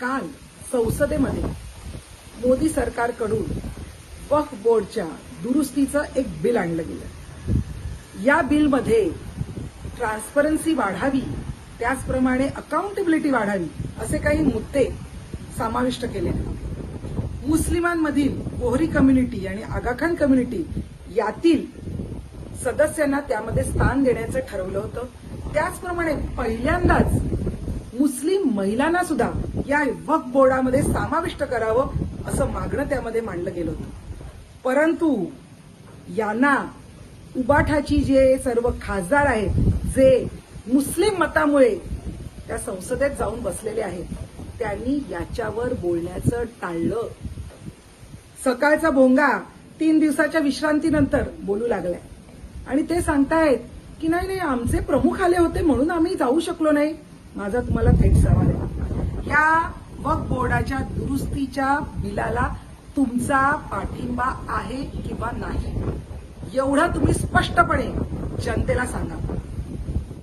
काल संसदेमध्ये मोदी सरकारकडून वक्फ बोर्डच्या दुरुस्तीचं एक बिल आणलं गेलं. या बिलमध्ये ट्रान्सपरन्सी वाढावी त्याचप्रमाणे अकाउंटेबिलिटी वाढावी असे काही मुद्दे समाविष्ट केले मुस्लिमांमधील कोहरी कम्युनिटी आणि आगाखान कम्युनिटी यातील सदस्यांना त्यामध्ये स्थान देण्याचं ठरवलं होतं. त्याचप्रमाणे पहिल्यांदाच मुस्लिम महिलांना सुद्धा या वक्फ बोर्डामध्ये समाविष्ट करावं असं मागणं त्यामध्ये मांडलं गेलं होतं. परंतु यांना उबाठाची जे सर्व खासदार आहेत जे मुस्लिम मतामुळे त्या संसदेत जाऊन बसलेले आहेत त्यांनी याच्यावर बोलण्याचं टाळलं. सकाळचा भोंगा तीन दिवसाच्या विश्रांतीनंतर बोलू लागलाय. आणि ते सांगतायत की नाही नाही आमचे प्रमुख आले होते म्हणून आम्ही जाऊ शकलो नाही. माझा तुम्हाला थेट सवाल आहे. या वक्फ बोर्डाच्या दुरुस्तीच्या बिलाला तुमचा पाठिंबा आहे किंवा नाही? एवढं तुम्ही स्पष्टपणे जनतेला सांगा.